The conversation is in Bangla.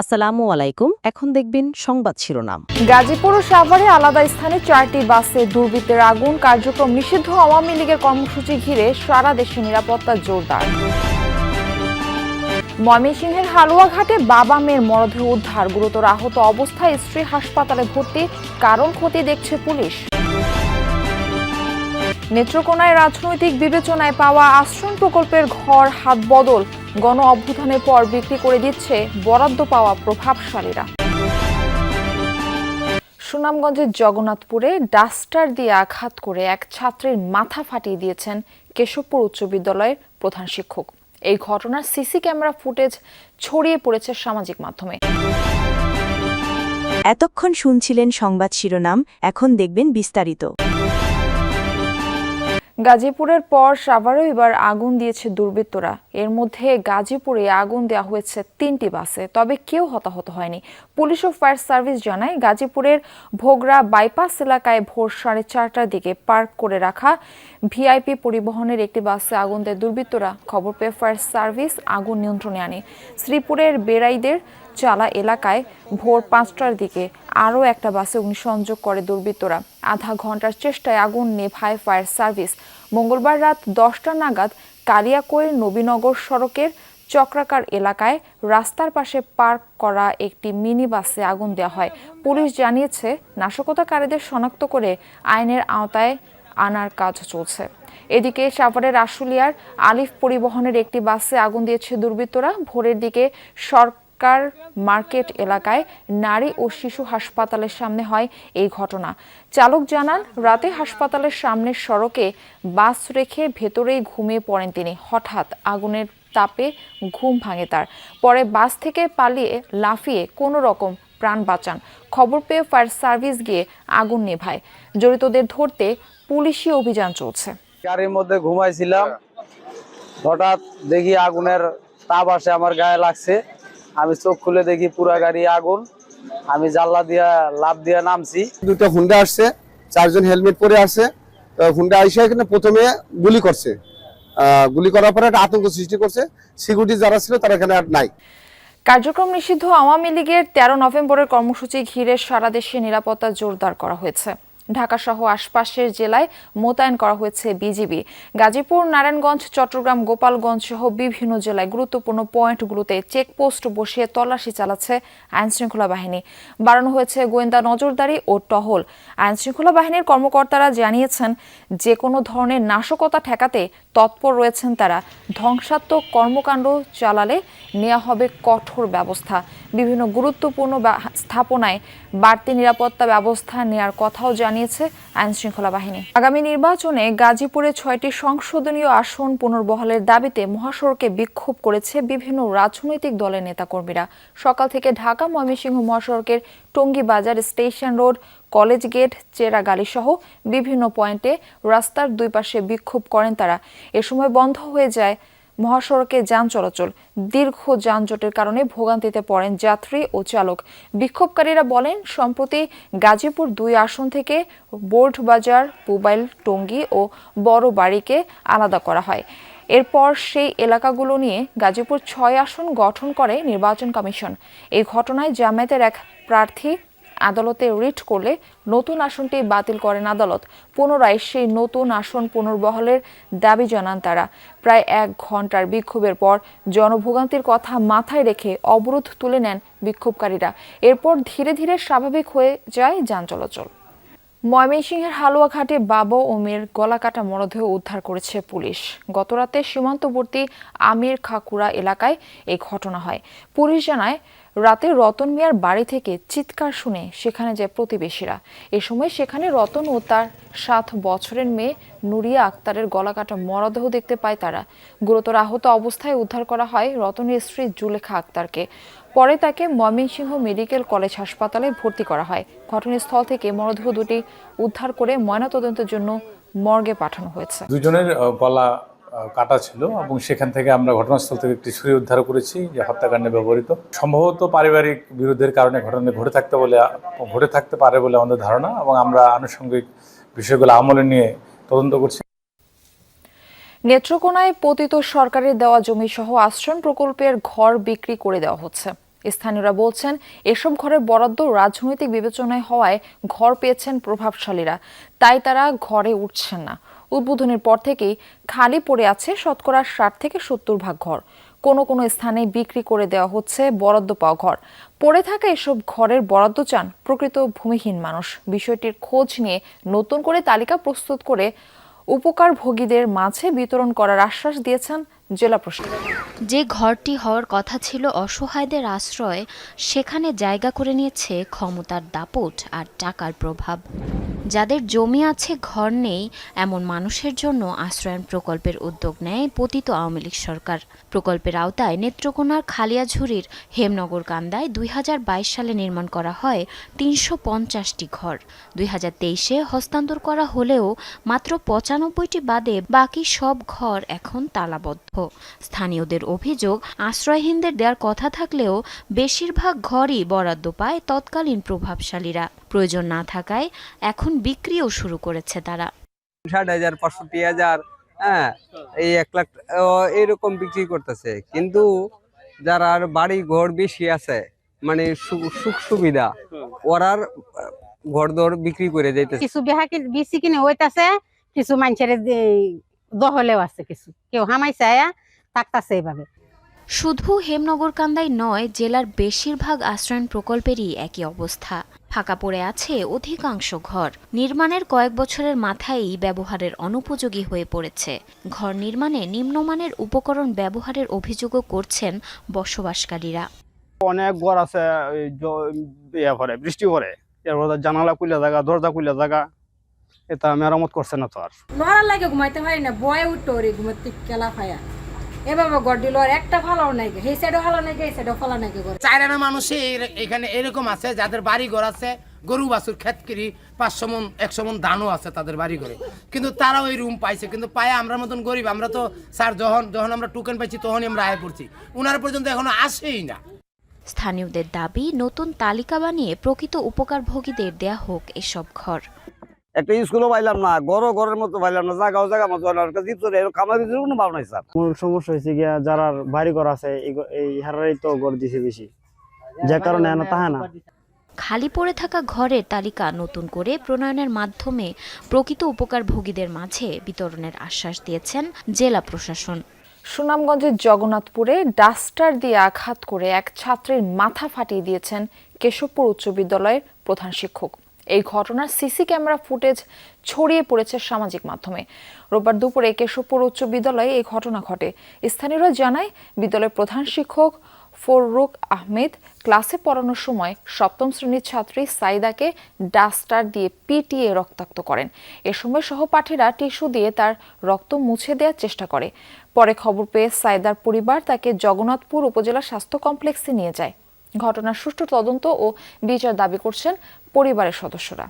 আসসালামু আলাইকুম, এখন দেখবেন সংবাদ শিরোনাম। গাজীপুর ও সাভারে আলাদা স্থানে চারটি বাসে দুর্বৃত্তের আগুন, কার্যক্রম নিষিদ্ধ, আওয়ামী লীগের কর্মসূচি ঘিরে সারা দেশে নিরাপত্তা জোরদার। ময়মনসিংহের হালুয়াঘাটে বাবা মেয়ের মরদেহ উদ্ধার, গুরুতর আহত অবস্থায় স্ত্রী হাসপাতালে ভর্তি কারণ ক্ষতি দেখছে পুলিশ। নেত্রকোনায় রাজনৈতিক বিবেচনায় পাওয়া আশ্রম প্রকল্পের ঘর হাত বদল। গণ অভ্যুত্থানের পর বিক্রি করে দিচ্ছে বরাদ্দ পাওয়া প্রভাবশালীরা। সুনামগঞ্জের জগন্নাথপুরে ডাস্টার দিয়ে আঘাত করে এক ছাত্রের মাথা ফাটিয়ে দিয়েছেন কেশবপুর উচ্চ বিদ্যালয়ের প্রধান শিক্ষক। এই ঘটনার সিসি ক্যামেরা ফুটেজ ছড়িয়ে পড়েছে সামাজিক মাধ্যমে। এতক্ষণ শুনছিলেন সংবাদ শিরোনাম, এখন দেখবেন বিস্তারিত। গাজীপুরের পর সাভারেও এবার আগুন দিয়েছে দুর্বৃত্তরা। এর মধ্যে গাজীপুরে আগুন দেওয়া হয়েছে তিনটি বাসে, তবে কেউ হতাহত হয়নি। পুলিশ ও ফায়ার সার্ভিস জানায়, গাজীপুরের ভোগড়া বাইপাস এলাকায় ভোর সাড়ে চারটার দিকে পার্ক করে রাখা ভিআইপি পরিবহনের একটি বাসে আগুন দেয় দুর্বৃত্তরা। খবর পেয়ে ফায়ার সার্ভিস আগুন নিয়ন্ত্রণে আনে। শ্রীপুরের বেড়াইদের চালা এলাকায় ভোর পাঁচটার দিকে আরও একটা বাসে অগ্নিসংযোগ করে দুর্বৃত্তরা। আধা ঘণ্টার চেষ্টায় আগুন নেভায় ফায়ার সার্ভিস। মঙ্গলবার রাত দশটা নাগাদ কালিয়াকৈর নবীনগর সড়কের চক্রাকার এলাকায় রাস্তার পাশে পার্ক করা একটি মিনি বাসে আগুন দেওয়া হয়। পুলিশ জানিয়েছে, নাশকতাকারীদের শনাক্ত করে আইনের আওতায় আনার কাজ চলছে। এদিকে সাভারের আশুলিয়ার আলিফ পরিবহনের একটি বাসে আগুন দিয়েছে দুর্বৃত্তরা। ভোরের দিকে সরকার মার্কেট এলাকায় নারী ও শিশু হাসপাতালের সামনে হয় এই ঘটনা। চালক জানান, রাতে হাসপাতালের সামনের সড়কে বাস রেখে ভেতরেই ঘুমিয়ে পড়েন তিনি। হঠাৎ আগুনের তাপে ঘুম ভাঙে তার। পরে বাস থেকে পালিয়ে লাফিয়ে কোনো রকম প্রাণ বাঁচান। খবর পেয়ে ফায়ার সার্ভিস গিয়ে আগুন নেভায়। জড়িতদের ধরতে পুলিশি অভিযান চলছে। গাড়ির মধ্যে ঘুমাইছিলাম। হঠাৎ দেখি আগুনের তাপ আসে, আমার গায়ে লাগছে। আমি চোখ খুলে দেখি পুরা গাড়ি আগুন। আমি জানলা দিয়া লাভ দিয়া নামছি। দুটো হুন্ডা আসছে চারজন হেলমেট পরে আসছে। হুন্ডা আইসা এখানে প্রথমে গুলি করছে। গুলি করার পরে একটা আতঙ্ক সৃষ্টি করছে। সিকিউরিটি যারা ছিল তারা এখানে আর নাই। কার্যক্রম নিষিদ্ধ আওয়ামী লীগের তেরো নভেম্বরের কর্মসূচি ঘিরে সারা দেশে নিরাপত্তা জোরদার করা হয়েছে। ঢাকা সহ আশপাশের জেলায় মোতায়েন করা হয়েছে বিজিবি। গাজীপুর, নারায়ণগঞ্জ, চট্টগ্রাম, গোপালগঞ্জ সহ বিভিন্ন জেলায় গুরুত্বপূর্ণ পয়েন্টগুলোতে চেকপোস্ট বসিয়ে তল্লাশি চালাচ্ছে আইনশৃঙ্খলা বাহিনী। বাড়ানো হয়েছে গোয়েন্দা নজরদারি ও টহল। আইনশৃঙ্খলা বাহিনীর কর্মকর্তারা জানিয়েছেন যে কোনো ধরনের নাশকতা ঠেকাতে তৎপর রয়েছেন তারা। ধ্বংসাত্মক কর্মকাণ্ড চালালে নেওয়া হবে কঠোর ব্যবস্থা। বিভিন্ন গুরুত্বপূর্ণ স্থাপনায় বাড়তি নিরাপত্তা ব্যবস্থা নেয়ার কথাও জানিয়েছে আইনশৃঙ্খলা বাহিনী। আগামী নির্বাচনে গাজীপুরে ছয়টি সংশোধনীয় আসন পুনর্বহালের দাবিতে মহাসড়কে বিক্ষোভ করেছে বিভিন্ন রাজনৈতিক দলের নেতাকর্মীরা। সকাল থেকে ঢাকা ময়মনসিংহ মহাসড়কের Tongi Bazar station road, college gate, Cheragali সহ বিভিন্ন পয়েন্টে রাস্তার দুই পাশে বিক্ষোভ করেন তারা। এ সময় বন্ধ হয়ে যায় মহাসড়কে যান চলাচল, দীর্ঘ যানজটের কারণে ভোগান্তিতে পড়েন যাত্রী ও চালক। বিক্ষোভকারীরা বলেন, সম্প্রতি গাজীপুর দুই আসন থেকে বোর্ড বাজার পুবাইল, টঙ্গী ও বড় বাড়িকে আলাদা করা হয়। এরপর সেই এলাকাগুলো নিয়ে গাজীপুর ছয় আসন গঠন করে নির্বাচন কমিশন। এই ঘটনায় জামায়াতের এক প্রার্থী আদালতে রিট করলে নতুন আসনটি বাতিল করেন আদালত। পুনরায় সেই নতুন আসন পুনর্বহলের দাবি জানান তারা। প্রায় এক ঘণ্টার বিক্ষোভের পর জনভোগান্তির কথা মাথায় রেখে অবরোধ তুলে নেন বিক্ষোভকারীরা। এরপর ধীরে ধীরে স্বাভাবিক হয়ে যায় যান চলাচল। ময়মনসিংহের হালুয়াঘাটে বাবা ও মেয়ের গলাকাটা মরদেহ উদ্ধার করেছে পুলিশ। গতরাতে সীমান্তবর্তী আমির খাকুড়া এলাকায় এই ঘটনা হয়। পুলিশ জানায় রাতে রতন মিয়ার বাড়ি থেকে চিৎকার শুনে সেখানে যায় প্রতিবেশীরা। এ সময় সেখানে রতন ও তার সাত বছরের মেয়ে নুরিয়া আক্তারের গলাকাটা মরদেহ দেখতে পায় তারা। গুরুতর আহত অবস্থায় উদ্ধার করা হয় রতনের স্ত্রী জুলেখা আক্তারকে। পরে তাকে ময়মনসিংহ মেডিকেল কলেজ হাসপাতালে ভর্তি করা হয়। ঘটনাস্থল থেকে মরদেহ দুটি উদ্ধার করে ময়নাতদন্তের জন্য মর্গে পাঠানো হয়েছে। দুজনের গলা কাটা ছিল এবং সেখান থেকে আমরা ঘটনাস্থল থেকে একটি ছুরি উদ্ধার করেছি, যে হত্যাকাণ্ডে ব্যবহৃত। সম্ভবত পারিবারিক বিরোধের কারণে ঘটনা ঘটে থাকতে বলে, ঘটে থাকতে পারে বলে আমাদের ধারণা এবং আমরা আনুষঙ্গিক বিষয়গুলো আমলে নিয়ে তদন্ত করছি। নেত্রকোনায় পতিত সরকারের দেওয়া জমি সহ আশ্রম প্রকল্পের ঘর বিক্রি করে দেওয়া হচ্ছে। স্থানীয়রা বলছেন, এসব ঘরের বরাদ্দ রাজনৈতিক বিবেচনায় হওয়ায় ঘর পেয়েছেন প্রভাবশালীরা। তাই তারা ঘরে উঠছেন না। উদ্বোধনের পর থেকেই খালি পড়ে আছে শতকরা ষাট থেকে সত্তর ভাগ ঘর। কোনো কোনো স্থানে বিক্রি করে দেওয়া হচ্ছে বরাদ্দ পাওয়া ঘর। পড়ে থাকা এসব ঘরের বরাদ্দ চান প্রকৃত ভূমিহীন মানুষ। বিষয়টির খোঁজ নিয়ে নতুন করে তালিকা প্রস্তুত করে উপকারভোগীদের মাঝে বিতরণ করার আশ্বাস দিয়েছেন জেলা প্রশাসন যে ঘরটি হওয়ার কথা ছিল অসহায়দের আশ্রয়, সেখানে জায়গা করে নিয়েছে ক্ষমতার দাপট আর টাকার প্রভাব। যাদের জমি আছে, ঘর নেই, এমন মানুষের জন্য আশ্রয়ন প্রকল্পের উদ্যোগ নেয় পতিত আওয়ামী লীগ সরকার। প্রকল্পের আওতায় নেত্রকোনার খালিয়াঝুরির হেমনগর কান্দায় দুই হাজার বাইশ সালে নির্মাণ করা হয় তিনশো পঞ্চাশটি ঘর। দুই হাজার তেইশে হস্তান্তর করা হলেও মাত্র পঁচানব্বইটি বাদে বাকি সব ঘর এখন তালাবদ্ধ। স্থানীয়দের অভিযোগ, আশ্রয়হীনদের দেওয়ার কথা থাকলেও বেশিরভাগ ঘরই বরাদ্দ পায় তৎকালীন প্রভাবশালীরা। প্রয়োজন না থাকায় এখন বিক্রিও শুরু করেছে তারা। ষাট হাজার পঁয়ষট্টি হাজার হ্যাঁ এই এক লাখ আহ, এইরকম বিক্রি করতেছে। কিন্তু যারা আর বাড়ি ঘর বেশি আছে মানে সু- সুখ সুবিধা ওরার ঘর দর বিক্রি করে যাইতেছে। কিছু বিহা বেশি কিনে হইতাছে কিছু মানুষের দহলেও আছে কিছু। কেউ হামাইছে আয়া থাকতাছে এইভাবে। শুধু হেমনগরকান্দাই নয় জেলার বেশিরভাগ আশ্রয়ণ প্রকল্পেরই একই অবস্থা। ফাঁকা পড়ে আছে অধিকাংশ ঘর। নির্মাণের কয়েক বছরের মাথায়ই ব্যবহারের অনুপযোগী হয়ে পড়েছে। ঘর নির্মাণে নিম্নমানের উপকরণ ব্যবহারের অভিযোগও করছেন বসবাসকারীরা। অনেক ঘর আছে পরে বৃষ্টি পরে জানালা খুলে জায়গা দরজা খুলে জায়গা। এটা মেরামত করছে না তো আর। লড়ার লাগে ঘুমাইতে পারি না বয়ে উঠতো ঘুমাতে কেলা ফায়া। আর একটা ভালো নাই গে। সাইডও ভালো নাই এই সাইডও ভালো নাই গে চাইরানা মানুষে এখানে এরকম আছে যাদের বাড়ি ঘর আছে গরু বাছুর পাঁচশো মন একশো মন ধানও আছে তাদের বাড়ি ঘরে কিন্তু তারা ওই রুম পাইছে কিন্তু পায়ে আমরা মতন গরিব আমরা তো স্যার যখন যখন আমরা টোকেন পাইছি তখনই আমরা আয় পড়ছি উনারা পর্যন্ত এখনও আসেই না। স্থানীয়দের দাবি নতুন তালিকা বানিয়ে প্রকৃত উপকার উপকারভোগীদের দেয়া হোক এসব ঘর। একটা স্কুলও পাইলাম না মতো পাইলাম না জায়গাও জায়গা মতো খামার কোনো ভাব নাই স্যার মূল সমস্যা হয়েছে গিয়া যারা বাড়ি ঘর আছে এই- হারারই তো ঘর দিছে বেশি। যে কারণে এনে তাহে না। খালি পড়ে থাকা ঘরের তালিকা নতুন করে প্রণয়নের মাধ্যমে প্রকৃত উপকারভোগীদের মাঝে বিতরণের আশ্বাস দিয়েছেন জেলা প্রশাসন। সুনামগঞ্জের জগন্নাথপুরে ডাস্টার দিয়ে আঘাত করে এক ছাত্রের মাথা ফাটিয়ে দিয়েছেন কেশবপুর উচ্চ বিদ্যালয়ের প্রধান শিক্ষক। এই ঘটনার সিসি ক্যামেরা ফুটেজ ছড়িয়ে পড়েছে সামাজিক মাধ্যমে। রোববার দুপুরে কেশবপুর উচ্চ বিদ্যালয়ে এই ঘটনা ঘটে। স্থানীয়রা জানায়, বিদ্যালয়ের প্রধান শিক্ষক ফররুক আহমেদ ক্লাসে পড়ানোর সময় সপ্তম শ্রেণির ছাত্রী সাইদাকে ডাস্টার দিয়ে পিটিয়ে রক্তাক্ত করেন। এ সময় সহপাঠীরা টিস্যু দিয়ে তার রক্ত মুছে দেওয়ার চেষ্টা করে। পরে খবর পেয়ে সাইদার পরিবার তাকে জগন্নাথপুর উপজেলা স্বাস্থ্য কমপ্লেক্সে নিয়ে যায়। ঘটনার সুষ্ঠু তদন্ত ও বিচার দাবি করছেন পরিবারের সদস্যরা।